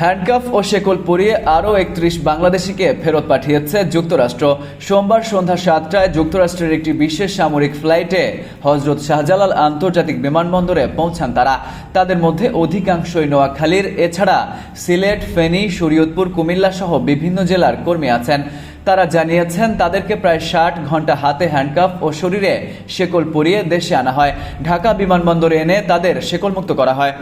Handcuff ও শেকল পরিয়ে আরও একত্রিশ বাংলাদেশিকে ফেরত পাঠিয়েছে যুক্তরাষ্ট্র। সোমবার সন্ধ্যা সাতটায় যুক্তরাষ্ট্রের একটি বিশেষ সামরিক ফ্লাইটে হজরত শাহজালাল আন্তর্জাতিক বিমানবন্দরে পৌঁছান তারা। তাদের মধ্যে অধিকাংশই নোয়াখালীর, এছাড়া সিলেট, ফেনী, শরীয়তপুর, কুমিল্লা সহ বিভিন্ন জেলার কর্মী আছেন। তারা জানিয়েছেন, তাদেরকে প্রায় ষাট ঘণ্টা হাতে হ্যান্ডকাফ ও শরীরে শেকল পরিয়ে দেশে আনা হয়। ঢাকা বিমানবন্দরে এনে তাদের শেকলমুক্ত করা হয়।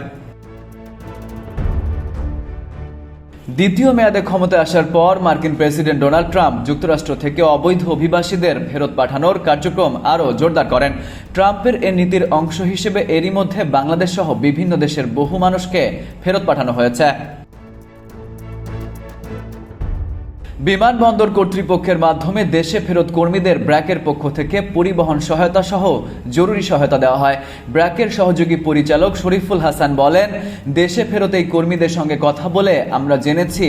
দ্বিতীয় মেয়াদে ক্ষমতায় আসার পর মার্কিন প্রেসিডেন্ট ডোনাল্ড ট্রাম্প যুক্তরাষ্ট্র থেকে অবৈধ অভিবাসীদের ফেরত পাঠানোর কার্যক্রম আরও জোরদার করেন। ট্রাম্পের এ নীতির অংশ হিসেবে এরই মধ্যে বাংলাদেশ সহ বিভিন্ন দেশের বহু মানুষকে ফেরত পাঠানো হয়েছে। বিমানবন্দর কর্তৃপক্ষের মাধ্যমে দেশে ফেরত কর্মীদের ব্র্যাকের পক্ষ থেকে পরিবহন সহায়তা সহ জরুরি সহায়তা দেওয়া হয়। ব্র্যাকের সহযোগী পরিচালক শরীফুল হাসান বলেন, দেশে ফেরত এই কর্মীদের সঙ্গে কথা বলে আমরা জেনেছি,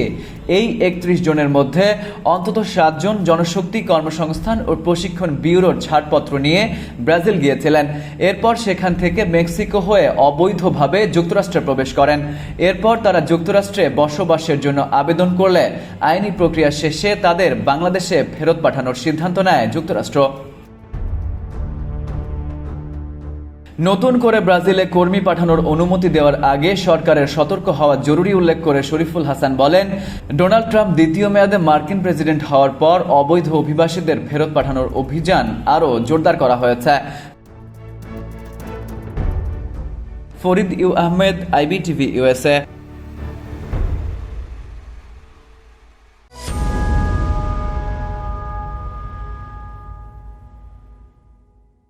এই একত্রিশ জনের মধ্যে অন্তত সাতজন জনশক্তি কর্মসংস্থান ও প্রশিক্ষণ ব্যুরোর ছাড়পত্র নিয়ে ব্রাজিল গিয়েছিলেন। এরপর সেখান থেকে মেক্সিকো হয়ে অবৈধভাবে যুক্তরাষ্ট্রে প্রবেশ করেন। এরপর তারা যুক্তরাষ্ট্রে বসবাসের জন্য আবেদন করলে আইনি প্রক্রিয়া শেষে তাদের বাংলাদেশে ফেরত পাঠানোর সিদ্ধান্ত নেয় যুক্তরাষ্ট্র। নতুন করে ব্রাজিলে কর্মী পাঠানোর অনুমতি দেওয়ার আগে সরকারের সতর্ক হওয়া জরুরি উল্লেখ করে শরীফুল হাসান বলেন, ডোনাল্ড ট্রাম্প দ্বিতীয় মেয়াদে মার্কিন প্রেসিডেন্ট হওয়ার পর অবৈধ অভিবাসীদের ফেরত পাঠানোর অভিযান আরও জোরদার করা হয়েছে। Farid U Ahmed, IBTV USA